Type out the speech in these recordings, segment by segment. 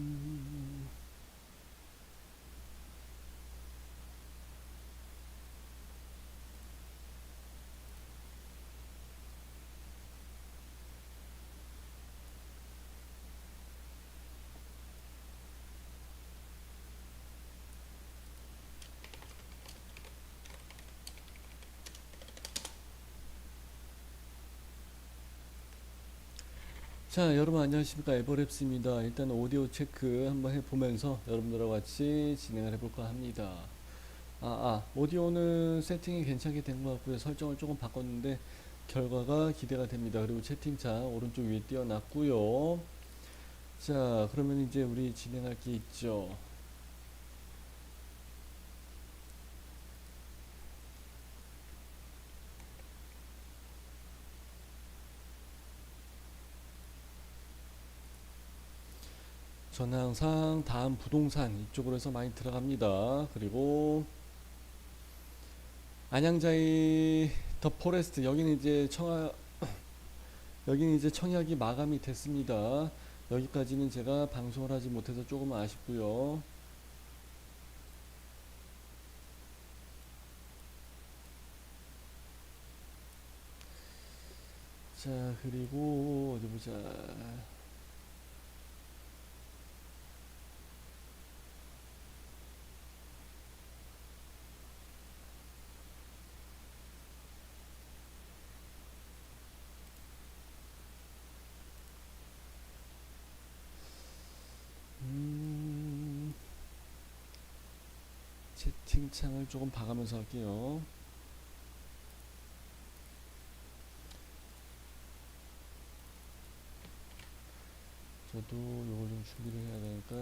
Mm-hmm. 자, 여러분 안녕하십니까? 에버랩스입니다. 일단 오디오 체크 한번 해보면서 여러분들과 같이 진행을 해볼까 합니다. 아, 아, 오디오는 세팅이 괜찮게 된 것 같고요. 설정을 조금 바꿨는데 결과가 기대가 됩니다. 그리고 채팅창 오른쪽 위에 띄워놨고요. 자, 그러면 이제 우리 진행할 게 있죠. 저는 항상 다음 부동산 이쪽으로 해서 많이 들어갑니다. 그리고 안양자의 더 포레스트 여기는 이제 청하 여기는 이제 청약이 마감이 됐습니다. 여기까지는 제가 방송을 하지 못해서 조금 아쉽고요. 자 그리고 어디 보자. 채팅창을 조금 봐가면서 할게요. 저도 요걸 좀 준비를 해야 되니까.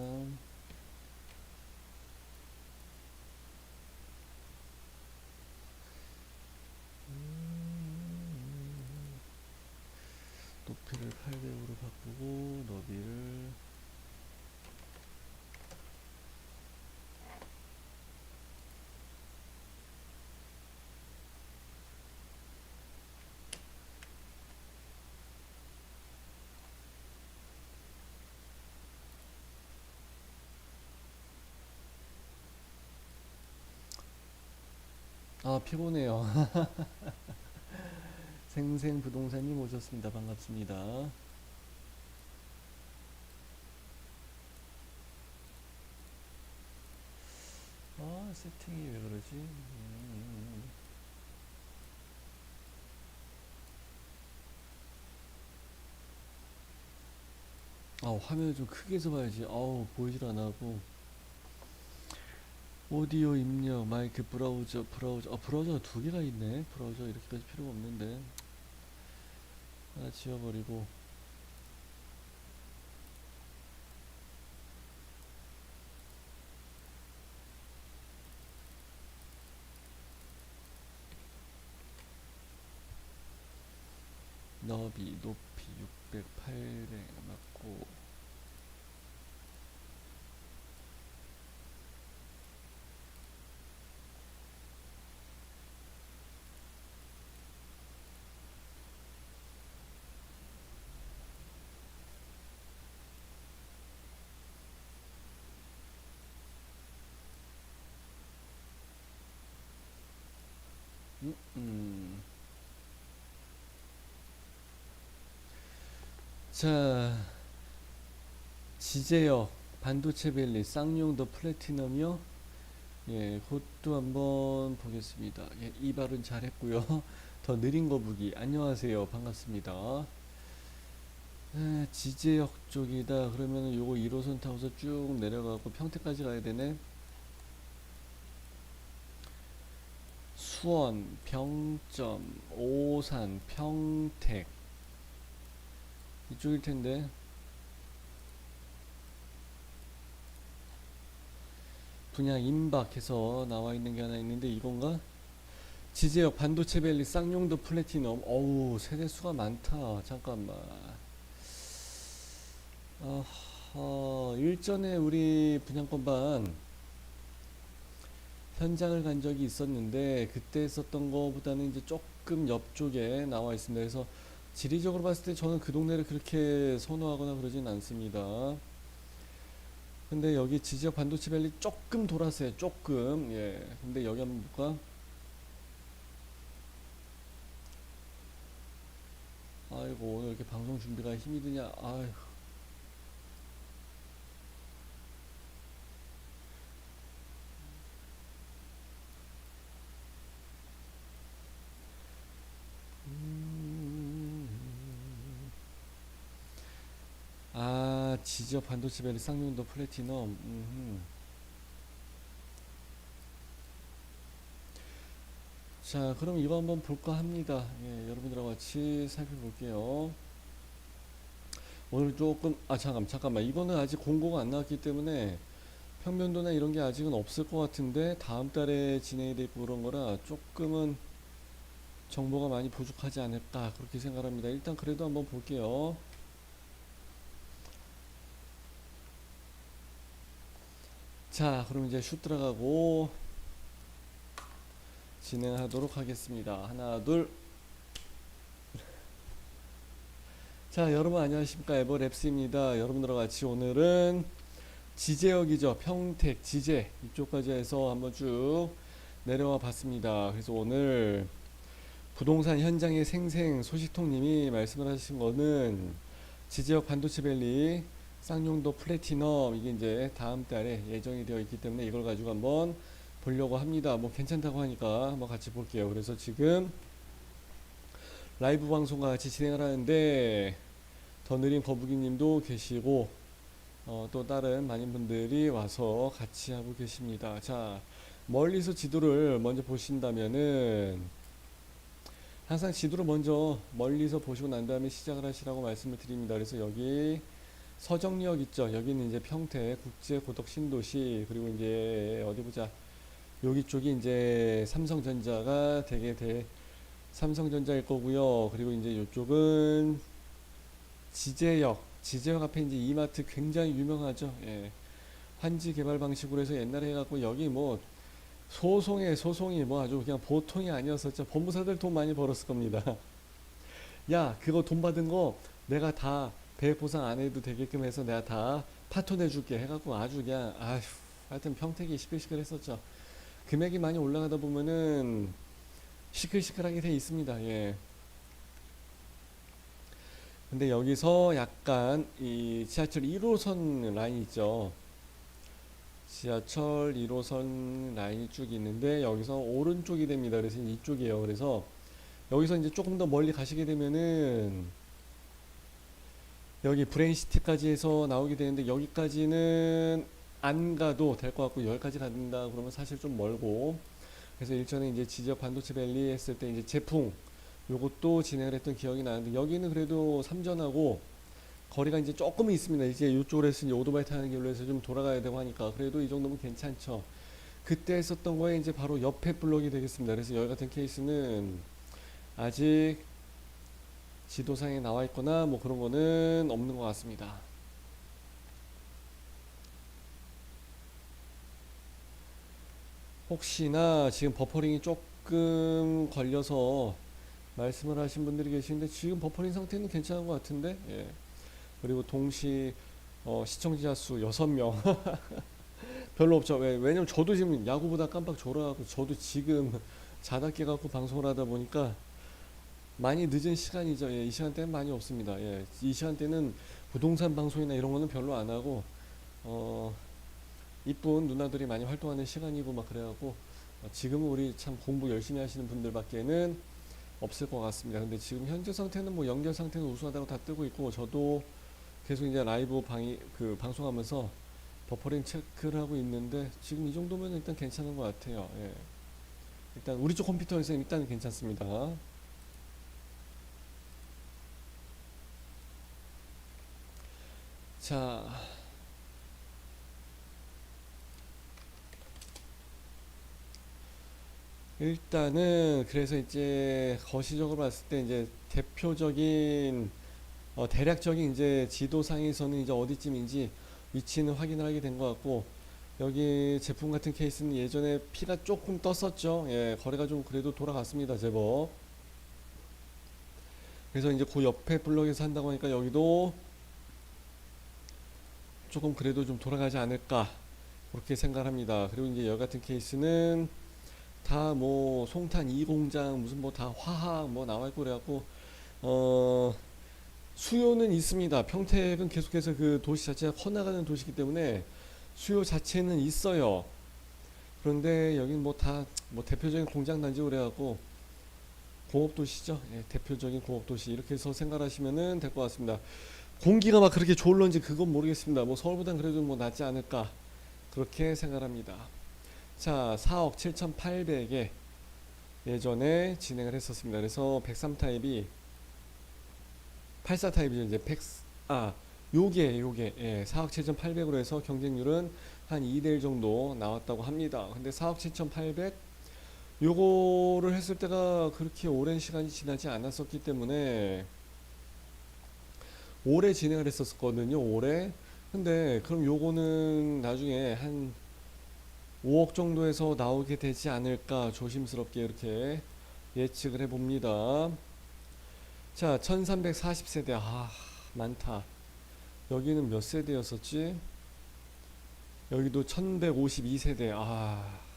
음, 높이를 800으로 바꾸고 너비를 아, 피곤해요. 생생 부동산님 오셨습니다. 반갑습니다. 아, 세팅이 왜 그러지? 음. 아, 화면을 좀 크게 해서 봐야지. 아우, 보이질 않아 하고. 오디오 입력, 마이크, 브라우저, 브라우저. 아, 브라우저가 두 개가 있네. 브라우저 이렇게까지 필요가 없는데. 하나 지워버리고. 너비, 높이 600, 800 맞고. 음, 음. 자, 지제역, 반도체 밸리, 쌍용 더 플래티넘이요. 예, 그것도 한번 보겠습니다. 예, 이 발은 잘했고요. 더 느린 거북이, 안녕하세요. 반갑습니다. 에, 지제역 쪽이다. 그러면은 요거 1호선 타고서 쭉 내려가고 평택까지 가야 되네. 수원, 평점, 오산, 평택. 이쪽일 텐데. 분양 임박해서 나와 있는 게 하나 있는데 이건가? 지제역 반도체 밸리 쌍용도 플래티넘. 어우 세대수가 많다. 잠깐만. 어허 일전에 우리 분양권 반 현장을 간 적이 있었는데 그때 썼던 거보다는 이제 조금 옆쪽에 나와 있습니다. 그래서 지리적으로 봤을 때 저는 그 동네를 그렇게 선호하거나 그러진 않습니다. 근데 여기 지지역 반도체 밸리 조금 돌았어요. 조금. 예. 근데 여기 한번 볼까? 아이고 오늘 이렇게 방송 준비가 힘이 드냐? 아이 지지역 반도체 밸리 쌍용도 플래티넘. 음흠. 자, 그럼 이거 한번 볼까 합니다. 예, 여러분들하고 같이 살펴볼게요. 오늘 조금, 아, 잠깐, 잠깐만. 이거는 아직 공고가 안 나왔기 때문에 평면도나 이런 게 아직은 없을 것 같은데 다음 달에 진행이 되고 그런 거라 조금은 정보가 많이 부족하지 않을까 그렇게 생각합니다. 일단 그래도 한번 볼게요. 자, 그럼 이제 슛 들어가고 진행하도록 하겠습니다. 하나, 둘. 자, 여러분 안녕하십니까? 에버랩스입니다. 여러분들과 같이 오늘은 지제역이죠. 평택, 지제 이쪽까지 해서 한번 쭉 내려와 봤습니다. 그래서 오늘 부동산 현장의 생생 소식통님이 말씀을 하신 거는 지제역 반도체 밸리 쌍용도 플래티넘 이게 이제 다음 달에 예정이 되어 있기 때문에 이걸 가지고 한번 보려고 합니다. 뭐 괜찮다고 하니까 한번 같이 볼게요. 그래서 지금 라이브 방송과 같이 진행을 하는데 더 느린 거북이 님도 계시고 어, 또 다른 많은 분들이 와서 같이 하고 계십니다. 자, 멀리서 지도를 먼저 보신다면은 항상 지도를 먼저 멀리서 보시고 난 다음에 시작을 하시라고 말씀을 드립니다. 그래서 여기 서정역 있죠. 여기는 이제 평택 국제 고덕 신도시 그리고 이제 어디 보자. 여기 쪽이 이제 삼성전자가 되게 대 삼성전자일 거고요. 그리고 이제 이쪽은 지제역, 지제역 앞에 이제 이마트 굉장히 유명하죠. 예. 환지 개발 방식으로 해서 옛날에 해갖고 여기 뭐 소송에 소송이 뭐 아주 그냥 보통이 아니었었죠. 법무사들 돈 많이 벌었을 겁니다. 야, 그거 돈 받은 거 내가 다 배액 보상 안 해도 되게끔 해서 내가 다 파토내 줄게 해갖고 아주 그냥 아휴 하여튼 평택이 시끌시끌 했었죠. 금액이 많이 올라가다 보면은 시끌시끌하게 돼 있습니다. 예. 근데 여기서 약간 이 지하철 1호선 라인 있죠. 지하철 1호선 라인이 쭉 있는데 여기서 오른쪽이 됩니다. 그래서 이쪽이에요. 그래서 여기서 이제 조금 더 멀리 가시게 되면은 여기 브레인시티까지 해서 나오게 되는데 여기까지는 안 가도 될 것 같고 여기까지 간다 그러면 사실 좀 멀고 그래서 일전에 이제 지적 반도체 밸리 했을 때 이제 제품 요것도 진행을 했던 기억이 나는데 여기는 그래도 삼전하고 거리가 이제 조금 있습니다. 이제 이쪽으로 해서 이제 오토바이 타는 길로 해서 좀 돌아가야 되고 하니까 그래도 이 정도면 괜찮죠. 그때 했었던 거에 이제 바로 옆에 블록이 되겠습니다. 그래서 여기 같은 케이스는 아직 지도상에 나와 있거나 뭐 그런 거는 없는 것 같습니다. 혹시나 지금 버퍼링이 조금 걸려서 말씀을 하신 분들이 계시는데 지금 버퍼링 상태는 괜찮은 것 같은데 예. 그리고 동시 어, 시청자 수 6명 별로 없죠 왜, 왜냐면 저도 지금 야구보다 깜빡 졸아갖고 저도 지금 자다 깨갖고 방송을 하다 보니까 많이 늦은 시간이죠 예, 이 시간대는 많이 없습니다 예, 이 시간대는 부동산 방송이나 이런 거는 별로 안 하고 어, 이쁜 누나들이 많이 활동하는 시간이고 막 그래갖고 어, 지금은 우리 참 공부 열심히 하시는 분들밖에는 없을 것 같습니다. 근데 지금 현재 상태는 뭐 연결 상태는 우수하다고 다 뜨고 있고 저도 계속 이제 라이브 방이 그 방송하면서 버퍼링 체크를 하고 있는데 지금 이 정도면 일단 괜찮은 것 같아요. 예. 일단 우리 쪽 컴퓨터에서 일단 괜찮습니다. 자. 일단은 그래서 이제 거시적으로 봤을 때 이제 대표적인 어 대략적인 이제 지도상에서는 이제 어디쯤인지 위치는 확인을 하게 된 것 같고 여기 제품 같은 케이스는 예전에 피가 조금 떴었죠. 예, 거래가 좀 그래도 돌아갔습니다. 제법. 그래서 이제 그 옆에 블럭에서 한다고 하니까 여기도 조금 그래도 좀 돌아가지 않을까 그렇게 생각합니다. 그리고 이제 여 같은 케이스는 다 뭐 송탄 이 공장 무슨 뭐 다 화학 뭐 나와 있고 그래갖고 어 수요는 있습니다. 평택은 계속해서 그 도시 자체가 커나가는 도시이기 때문에 수요 자체는 있어요. 그런데 여긴 뭐다뭐 대표적인 공장 단지 그래갖고 공업 도시죠. 예, 대표적인 공업 도시 이렇게 해서 생각하시면은 될것 같습니다. 공기가 막 그렇게 좋을런지 그건 모르겠습니다. 뭐 서울보단 그래도 뭐 낫지 않을까 그렇게 생각합니다. 자, 4억 7,800에 예전에 진행을 했었습니다. 그래서 103 타입이 84 타입이죠. 이제 100, 아, 요게 요게 예, 4억 7,800으로 해서 경쟁률은 한 2대1 정도 나왔다고 합니다. 근데 4억 7,800 요거를 했을 때가 그렇게 오랜 시간이 지나지 않았었기 때문에 올해 진행을 했었거든요. 올해. 근데 그럼 요거는 나중에 한 5억 정도에서 나오게 되지 않을까 조심스럽게 이렇게 예측을 해봅니다. 자, 1340세대. 아, 많다. 여기는 몇 세대였었지? 여기도 1152세대. 아.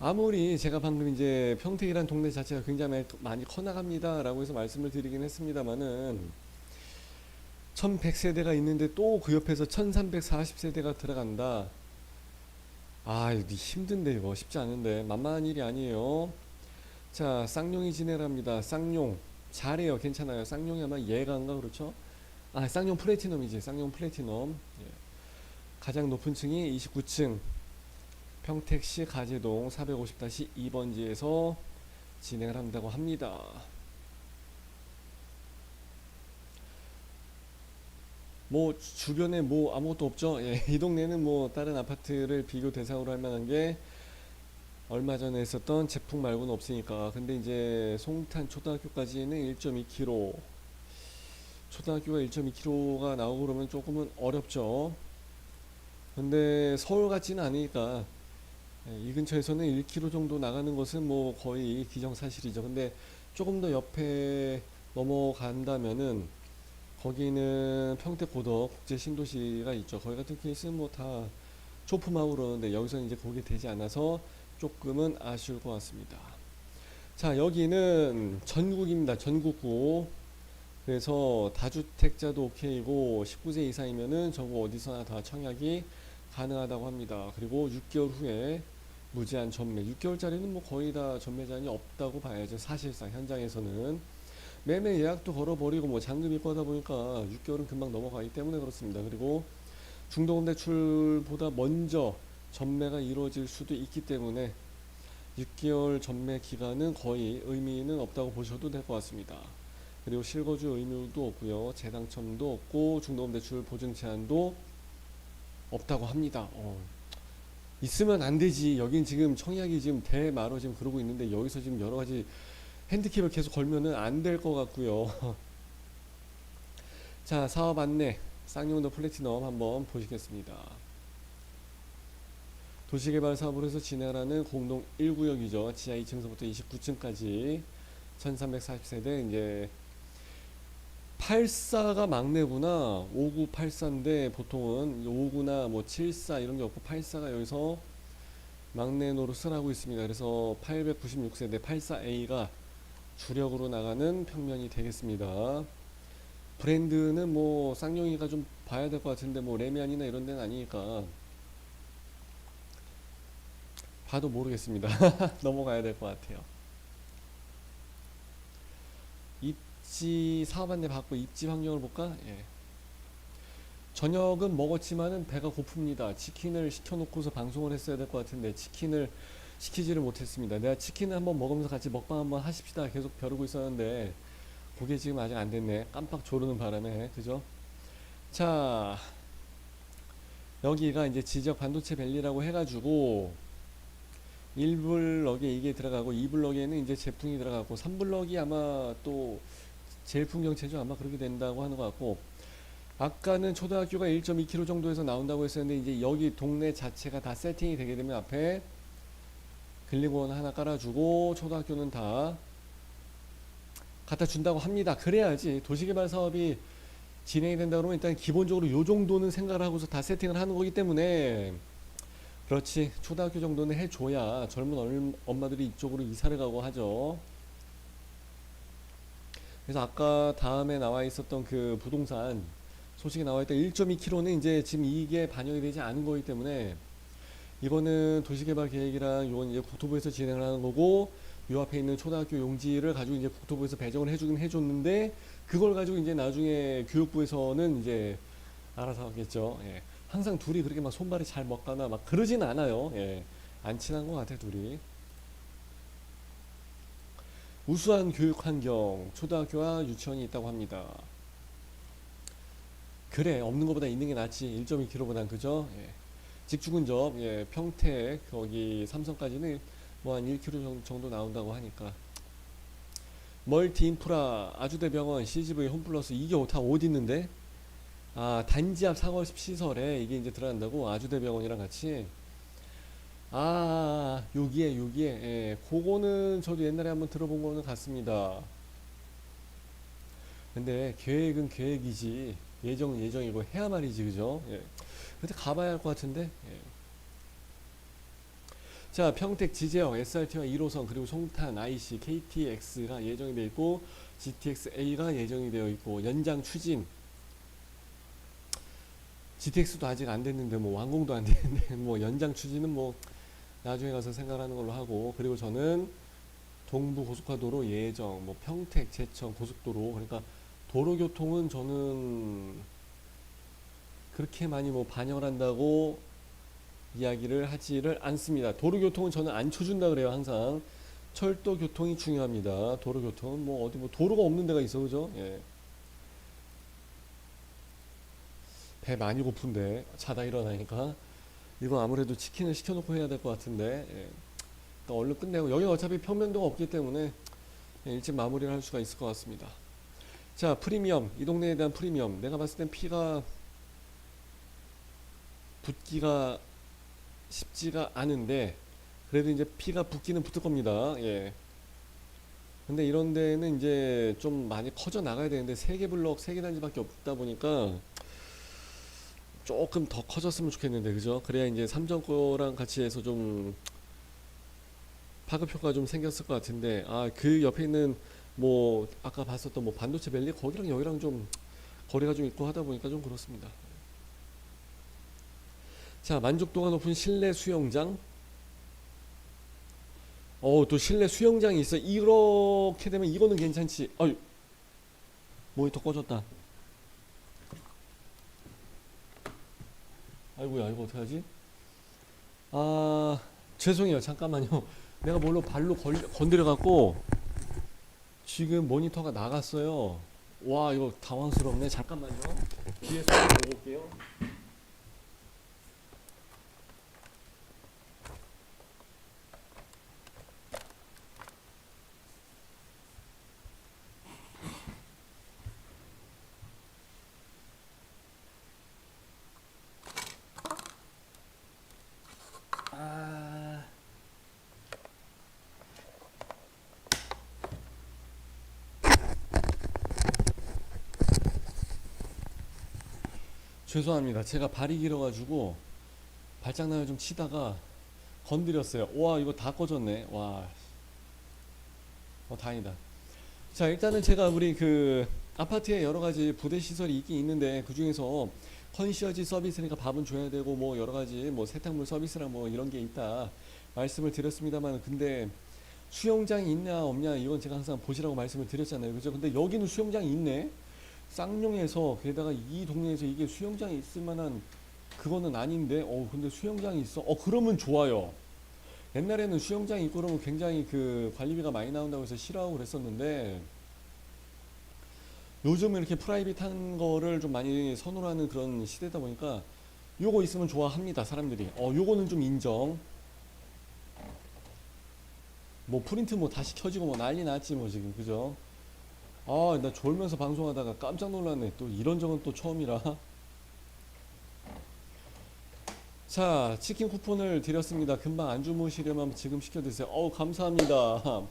아무리 제가 방금 이제 평택이란 동네 자체가 굉장히 많이 커나갑니다라고 해서 말씀을 드리긴 했습니다만은 1100세대가 있는데 또 그 옆에서 1340세대가 들어간다. 아, 이거 힘든데 이거 쉽지 않은데 만만한 일이 아니에요. 자, 쌍용이 진행합니다. 쌍용 잘해요. 괜찮아요. 쌍용이 아마 예가인가 그렇죠? 아, 쌍용 플래티넘이지. 쌍용 플래티넘. 예. 가장 높은 층이 29층. 평택시 가재동 450-2번지에서 진행을 한다고 합니다. 뭐 주- 주변에 뭐 아무것도 없죠. 예, 이 동네는 뭐 다른 아파트를 비교 대상으로 할 만한 게 얼마 전에 있었던 제품 말고는 없으니까. 근데 이제 송탄 초등학교까지는 1.2km. 초등학교가 1.2km가 나오고 그러면 조금은 어렵죠. 근데 서울 같지는 않으니까 예, 이 근처에서는 1km 정도 나가는 것은 뭐 거의 기정사실이죠. 근데 조금 더 옆에 넘어간다면은 거기는 평택 고덕 국제 신도시가 있죠. 거기 같은 케이스는 뭐 다 초품하고 그러는데 여기서는 이제 거기 되지 않아서 조금은 아쉬울 것 같습니다. 자, 여기는 전국입니다. 전국구. 그래서 다주택자도 오케이고 19세 이상이면은 전국 어디서나 다 청약이 가능하다고 합니다. 그리고 6개월 후에 무제한 전매. 6개월짜리는 뭐 거의 다 전매 제한이 없다고 봐야죠. 사실상 현장에서는 매매 예약도 걸어버리고 뭐 잔금 입고 하다 보니까 6개월은 금방 넘어가기 때문에 그렇습니다. 그리고 중도금 대출보다 먼저 전매가 이루어질 수도 있기 때문에 6개월 전매 기간은 거의 의미는 없다고 보셔도 될 것 같습니다. 그리고 실거주 의무도 없고요. 재당첨도 없고 중도금 대출 보증 제한도 없다고 합니다. 어. 있으면 안 되지. 여긴 지금 청약이 지금 대마로 지금 그러고 있는데 여기서 지금 여러 가지 핸디캡을 계속 걸면은 안 될 것 같고요. 자, 사업 안내 쌍용도 플래티넘 한번 보시겠습니다. 도시개발 사업으로 해서 진행하는 공동 1구역이죠. 지하 2층서부터 29층까지 1340세대 이제 84가 막내구나. 5984인데 보통은 59나 뭐 74 이런 게 없고 84가 여기서 막내 노릇을 하고 있습니다. 그래서 896세대 84A가 주력으로 나가는 평면이 되겠습니다. 브랜드는 뭐 쌍용이가 좀 봐야 될 것 같은데 뭐 레미안이나 이런 데는 아니니까 봐도 모르겠습니다. 넘어가야 될 것 같아요. 입지 사업 안내 받고 입지 환경을 볼까? 예. 저녁은 먹었지만은 배가 고픕니다. 치킨을 시켜놓고서 방송을 했어야 될 것 같은데 치킨을 시키지를 못했습니다. 내가 치킨을 한번 먹으면서 같이 먹방 한번 하십시다. 계속 벼르고 있었는데 그게 지금 아직 안 됐네. 깜빡 조르는 바람에 그죠? 자 여기가 이제 지적 반도체 밸리라고 해가지고 1블럭에 이게 들어가고 2블럭에는 이제 제품이 들어가고 3블럭이 아마 또 제일 풍경체죠. 아마 그렇게 된다고 하는 것 같고 아까는 초등학교가 1.2km 정도에서 나온다고 했었는데 이제 여기 동네 자체가 다 세팅이 되게 되면 앞에 근린공원 하나 깔아주고 초등학교는 다 갖다 준다고 합니다. 그래야지 도시개발 사업이 진행이 된다 그러면 일단 기본적으로 요 정도는 생각을 하고서 다 세팅을 하는 거기 때문에 그렇지 초등학교 정도는 해줘야 젊은 얼- 엄마들이 이쪽으로 이사를 가고 하죠. 그래서 아까 다음에 나와 있었던 그 부동산 소식이 나와 있던 1.2km는 이제 지금 이게 반영이 되지 않은 거기 때문에 이거는 도시개발 계획이랑 이건 이제 국토부에서 진행을 하는 거고 요 앞에 있는 초등학교 용지를 가지고 이제 국토부에서 배정을 해주긴 해줬는데 그걸 가지고 이제 나중에 교육부에서는 이제 알아서 하겠죠. 예. 항상 둘이 그렇게 막 손발이 잘 먹거나 막 그러진 않아요. 예. 안 친한 것 같아 둘이. 우수한 교육 환경, 초등학교와 유치원이 있다고 합니다. 그래, 없는 것보다 있는 게 낫지. 1.2km보단 그죠? 예. 직주근접, 예, 평택, 거기 삼성까지는 뭐 한 1km 정도 나온다고 하니까. 멀티 인프라, 아주대병원, CGV, 홈플러스 이게 다 어디 있는데? 아, 단지 앞 상업식 시설에 이게 이제 들어간다고 아주대병원이랑 같이. 아, 여기에, 여기에, 예, 그거는 저도 옛날에 한번 들어본 거는 같습니다. 근데 계획은 계획이지, 예정은 예정이고 해야 말이지, 그죠? 예. 근데 가봐야 할 것 같은데, 예. 자, 평택 지제역 SRT와 1호선 그리고 송탄 IC KTX가 예정이 되어 있고 GTX-A가 예정이 되어 있고 연장 추진 GTX도 아직 안 됐는데 뭐 완공도 안 됐는데 뭐 연장 추진은 뭐 나중에 가서 생각하는 걸로 하고 그리고 저는 동부 고속화도로 예정 뭐 평택 제천 고속도로 그러니까 도로 교통은 저는 그렇게 많이 뭐 반영을 한다고 이야기를 하지를 않습니다. 도로 교통은 저는 안 쳐준다 그래요 항상 철도 교통이 중요합니다. 도로 교통은 뭐 어디 뭐 도로가 없는 데가 있어 그죠? 예. 배 많이 고픈데 자다 일어나니까 이거 아무래도 치킨을 시켜놓고 해야 될 것 같은데 예. 얼른 끝내고 여기 어차피 평면도가 없기 때문에 예, 일찍 마무리를 할 수가 있을 것 같습니다. 자 프리미엄 이 동네에 대한 프리미엄 내가 봤을 땐 피가 붙기가 쉽지가 않은데 그래도 이제 피가 붙기는 붙을 겁니다. 예. 근데 이런 데는 이제 좀 많이 커져 나가야 되는데 세 개 블럭 세개 단지밖에 없다 보니까 조금 더 커졌으면 좋겠는데 그죠? 그래야 이제 삼정 거랑 같이 해서 좀 파급 효과가 좀 생겼을 것 같은데 아 그 옆에 있는 뭐 아까 봤었던 뭐 반도체 밸리 거기랑 여기랑 좀 거리가 좀 있고 하다 보니까 좀 그렇습니다. 자 만족도가 높은 실내 수영장 어또 실내 수영장이 있어 이렇게 되면 이거는 괜찮지 아유 모니터 꺼졌다 아이고야 이거 어떡하지? 아 죄송해요. 잠깐만요. 내가 뭘로 발로 걸, 건드려 갖고 지금 모니터가 나갔어요. 와 이거 당황스럽네. 잠깐만요. 뒤에 소리 보고 올게요 죄송합니다. 제가 발이 길어가지고 발장난을 좀 치다가 건드렸어요. 와 이거 다 꺼졌네. 와, 어 다행이다. 자 일단은 제가 우리 그 아파트에 여러 가지 부대 시설이 있긴 있는데 그 중에서 컨시어지 서비스니까 밥은 줘야 되고 뭐 여러 가지 뭐 세탁물 서비스랑 뭐 이런 게 있다 말씀을 드렸습니다만 근데 수영장이 있냐 없냐 이건 제가 항상 보시라고 말씀을 드렸잖아요. 그죠? 근데 여기는 수영장이 있네. 쌍용에서 게다가 이 동네에서 이게 수영장이 있을 만한 그거는 아닌데 어 근데 수영장이 있어? 어 그러면 좋아요. 옛날에는 수영장이 있고 그러면 굉장히 그 관리비가 많이 나온다고 해서 싫어하고 그랬었는데 요즘 이렇게 프라이빗한 거를 좀 많이 선호하는 그런 시대다 보니까 요거 있으면 좋아합니다 사람들이. 어 요거는 좀 인정. 뭐 프린트 뭐 다시 켜지고 뭐 난리 났지 뭐 지금. 그죠 아, 나 졸면서 방송하다가 깜짝 놀랐네. 또 이런 적은 또 처음이라. 자, 치킨 쿠폰을 드렸습니다. 금방 안 주무시려면 지금 시켜 드세요. 어우, 감사합니다.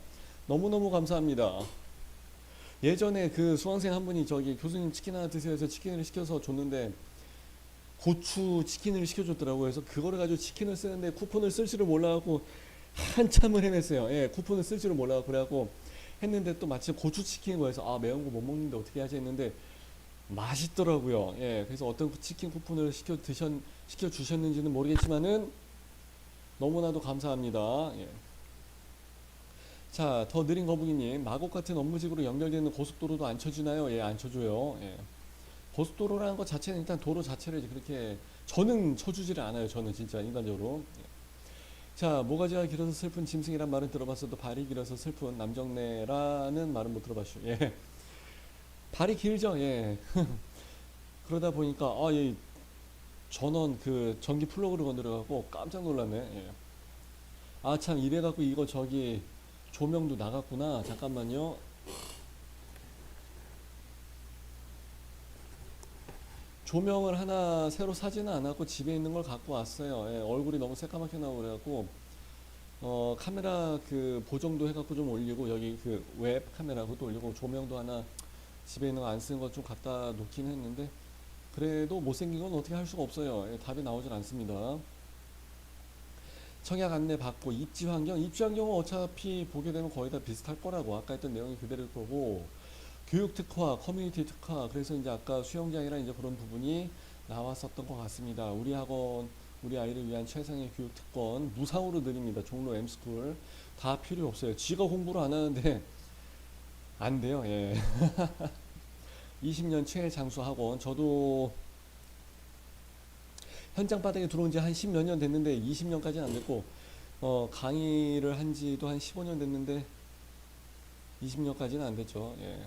너무너무 감사합니다. 예전에 그 수강생 한 분이 저기 교수님 치킨 하나 드세요 해서 치킨을 시켜서 줬는데 고추 치킨을 시켜줬더라고요. 그래서 그거를 가지고 치킨을 쓰는데 쿠폰을 쓸 줄을 몰라갖고 한참을 헤맸어요. 예, 쿠폰을 쓸 줄을 몰라갖고 그래갖고 했는데 또 마침 고추 치킨인 거여서 아 매운 거 못 먹는데 어떻게 하지 했는데 맛있더라고요. 예, 그래서 어떤 치킨 쿠폰을 시켜 드셨 시켜 주셨는지는 모르겠지만은 너무나도 감사합니다. 예. 자, 더 느린 거북이님, 마곡 같은 업무직으로 연결되는 고속도로도 안 쳐주나요? 예, 안 쳐줘요. 예. 고속도로라는 것 자체는 일단 도로 자체를 이제 그렇게 저는 쳐주지를 않아요. 저는 진짜 인간적으로. 예. 자, 모가지가 길어서 슬픈 짐승이란 말은 들어봤어도 발이 길어서 슬픈 남정네라는 말은 못 들어봤슈. 예. 발이 길죠. 예. 그러다 보니까 아, 예. 전원 그 전기 플러그를 건드려 갖고 깜짝 놀랐네. 예. 아, 참 이래 갖고 이거 저기 조명도 나갔구나. 잠깐만요. 조명을 하나 새로 사지는 않았고 집에 있는 걸 갖고 왔어요. 예, 얼굴이 너무 새까맣게 나오고 어, 카메라 그 보정도 해갖고 좀 올리고 여기 그 웹 카메라도 올리고 조명도 하나 집에 있는 거 안 쓰는 거 좀 갖다 놓긴 했는데 그래도 못생긴 건 어떻게 할 수가 없어요. 예, 답이 나오질 않습니다. 청약 안내 받고 입지 환경, 입지 환경은 어차피 보게 되면 거의 다 비슷할 거라고 아까 했던 내용이 그대로일 거고 교육 특화, 커뮤니티 특화 그래서 이제 아까 수영장이랑 이제 그런 부분이 나왔었던 것 같습니다. 우리 학원, 우리 아이를 위한 최상의 교육 특권 무상으로 드립니다. 종로 M스쿨 다 필요 없어요. 지가 공부를 안 하는데 안 돼요. 예. 20년 최장수 학원 저도 현장 바닥에 들어온 지 한 10몇 년 됐는데 20년까지는 안 됐고 어, 강의를 한 지도 한 15년 됐는데 20년까지는 안 됐죠. 예.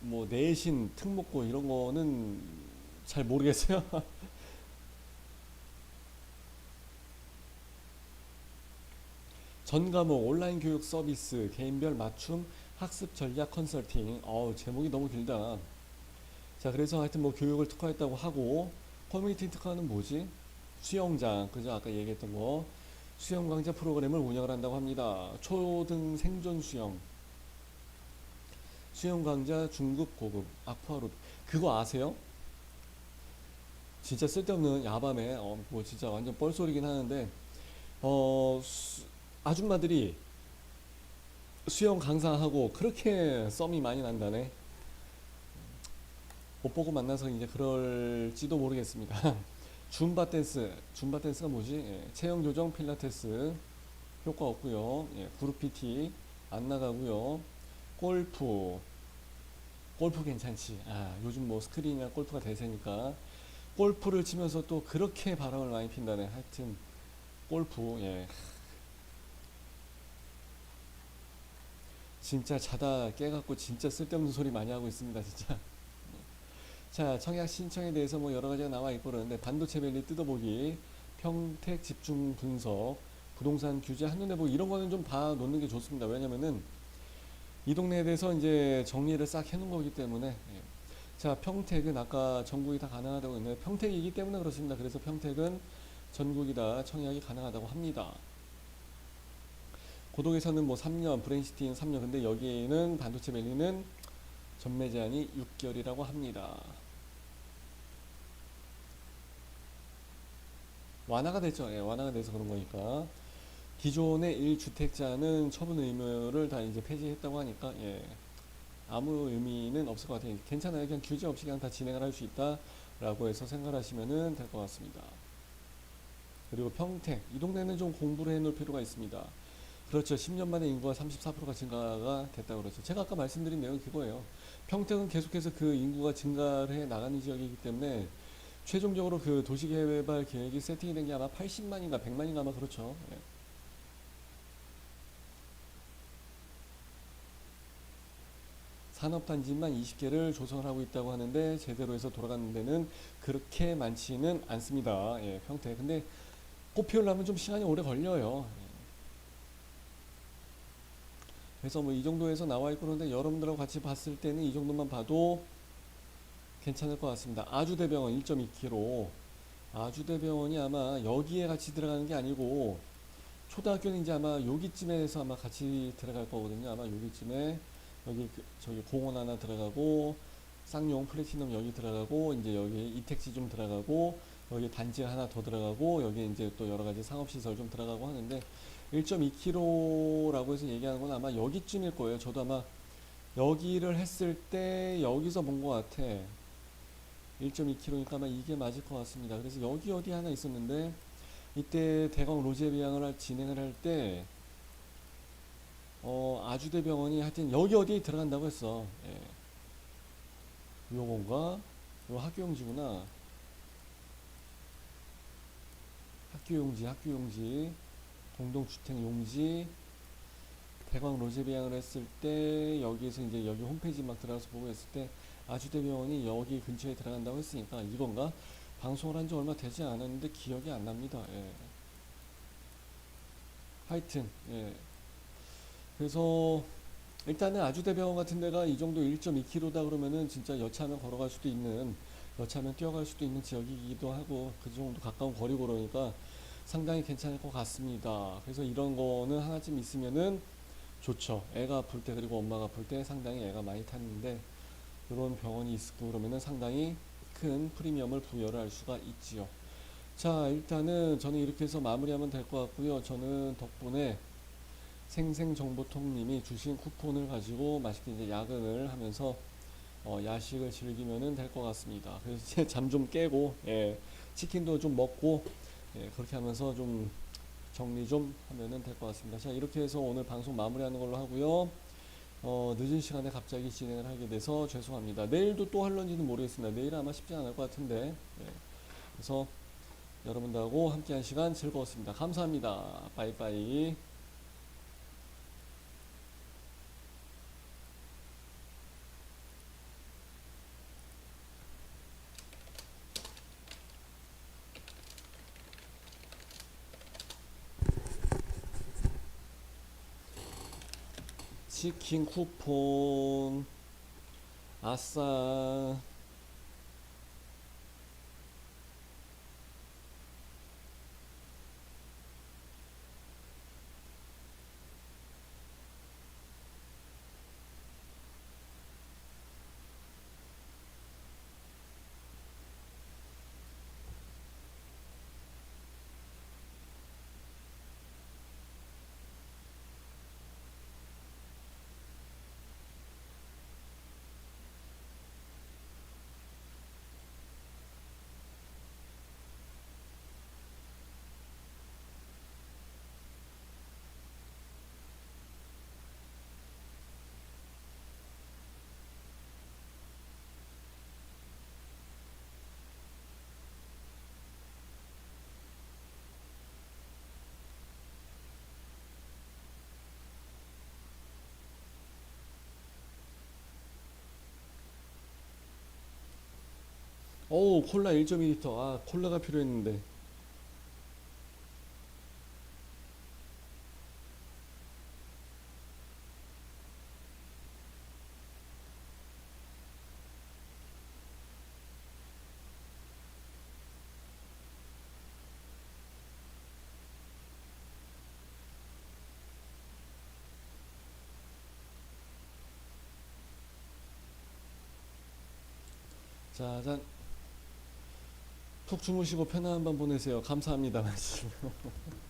뭐 내신, 특목고 이런 거는 잘 모르겠어요. 전 과목 온라인 교육 서비스 개인별 맞춤 학습 전략 컨설팅. 어우, 제목이 너무 길다. 자, 그래서 하여튼 뭐 교육을 특화했다고 하고 커뮤니티 특화는 뭐지? 수영장, 그죠? 아까 얘기했던 거. 수영 강좌 프로그램을 운영을 한다고 합니다. 초등 생존 수영. 수영 강좌 중급 고급 아쿠아로 그거 아세요? 진짜 쓸데없는 야밤에 어, 뭐 진짜 완전 뻘소리긴 하는데 어 수- 아줌마들이 수영 강사하고 그렇게 썸이 많이 난다네. 못 보고 만나서 이제 그럴지도 모르겠습니다. 줌바 댄스, 줌바 댄스가 뭐지? 예, 체형 조정 필라테스 효과 없고요. 예, 그룹 PT 안 나가고요. 골프, 골프 괜찮지. 아, 요즘 뭐 스크린이나 골프가 대세니까 골프를 치면서 또 그렇게 바람을 많이 핀다네. 하여튼 골프, 예. 진짜 자다 깨갖고 진짜 쓸데없는 소리 많이 하고 있습니다, 진짜. 자, 청약 신청에 대해서 뭐 여러 가지가 나와 있고 그러는데 반도체 밸리 뜯어보기, 평택 집중 분석, 부동산 규제 한눈에 보기 이런 거는 좀 봐 놓는 게 좋습니다. 왜냐면은 이 동네에 대해서 이제 정리를 싹 해놓은 거기 때문에 예. 자, 평택은 아까 전국이 다 가능하다고 했는데 평택이기 때문에 그렇습니다. 그래서 평택은 전국이 다 청약이 가능하다고 합니다. 고독에서는 뭐 3년, 브레인시티는 3년, 근데 여기는 반도체 밸리는 전매 제한이 6개월이라고 합니다. 완화가 됐죠. 예, 완화가 돼서 그런 거니까. 기존의 1주택자는 처분 의무를 다 이제 폐지했다고 하니까, 예, 아무 의미는 없을 것 같아요. 괜찮아요. 그냥 규제 없이 그냥 다 진행을 할 수 있다라고 해서 생각하시면 될 것 같습니다. 그리고 평택. 이 동네는 좀 공부를 해 놓을 필요가 있습니다. 그렇죠. 10년 만에 인구가 34%가 증가가 됐다고 그러죠. 제가 아까 말씀드린 내용이 그거예요. 평택은 계속해서 그 인구가 증가를 해 나가는 지역이기 때문에 최종적으로 그 도시개발 계획이 세팅이 된 게 아마 80만인가 100만인가 아마 그렇죠. 예. 산업단지만 20개를 조성을 하고 있다고 하는데 제대로 해서 돌아가는 데는 그렇게 많지는 않습니다. 예, 평택. 근데 꽃 피우려면 좀 시간이 오래 걸려요. 예. 그래서 뭐 이 정도에서 나와 있고 그런데 여러분들하고 같이 봤을 때는 이 정도만 봐도 괜찮을 것 같습니다. 아주대병원 1.2km. 아주대병원이 아마 여기에 같이 들어가는 게 아니고 초등학교는 이제 아마 여기쯤에서 아마 같이 들어갈 거거든요. 아마 여기쯤에 여기 그- 저기 공원 하나 들어가고 쌍용 플래티넘 여기 들어가고 이제 여기 이택지 좀 들어가고 여기 단지 하나 더 들어가고 여기 이제 또 여러 가지 상업 시설 좀 들어가고 하는데 1.2km라고 해서 얘기하는 건 아마 여기쯤일 거예요. 저도 아마 여기를 했을 때 여기서 본 것 같아. 1.2km니까 아마 이게 맞을 것 같습니다. 그래서 여기 어디 하나 있었는데 이때 대광 로제비앙을 할- 진행을 할때 어, 아주대병원이 하여튼 여기 어디에 들어간다고 했어. 예. 요건가? 요 학교용지구나. 학교용지, 학교용지, 공동주택용지, 대광 로제비앙을 했을 때 여기에서 이제 여기 홈페이지 막 들어가서 보고 했을 때 아주대병원이 여기 근처에 들어간다고 했으니까 이건가? 방송을 한 지 얼마 되지 않았는데 기억이 안 납니다. 예. 하여튼 예. 그래서 일단은 아주대병원 같은 데가 이 정도 1.2km다 그러면은 진짜 여차하면 걸어갈 수도 있는 여차하면 뛰어갈 수도 있는 지역이기도 하고 그 정도 가까운 거리고 그러니까 상당히 괜찮을 것 같습니다. 그래서 이런 거는 하나쯤 있으면은 좋죠. 애가 아플 때 그리고 엄마가 아플 때 상당히 애가 많이 탔는데 이런 병원이 있고 그러면은 상당히 큰 프리미엄을 부여를 할 수가 있지요. 자, 일단은 저는 이렇게 해서 마무리하면 될 것 같고요. 저는 덕분에 생생정보통님이 주신 쿠폰을 가지고 맛있게 이제 야근을 하면서 어, 야식을 즐기면은 될것 같습니다. 그래서 잠 좀 깨고 예, 치킨도 좀 먹고 예, 그렇게 하면서 좀 정리 좀 하면은 될것 같습니다. 자, 이렇게 해서 오늘 방송 마무리하는 걸로 하고요. 어, 늦은 시간에 갑자기 진행을 하게 돼서 죄송합니다. 내일도 또 할런지는 모르겠습니다. 내일은 아마 쉽지 않을 것 같은데. 예. 그래서 여러분들하고 함께한 시간 즐거웠습니다. 감사합니다. 빠이빠이. 치킨 쿠폰. 아싸. 오, 콜라 1.2리터. 아, 콜라가 필요했는데. 자, 짠. 푹 주무시고 편안한 밤 보내세요. 감사합니다.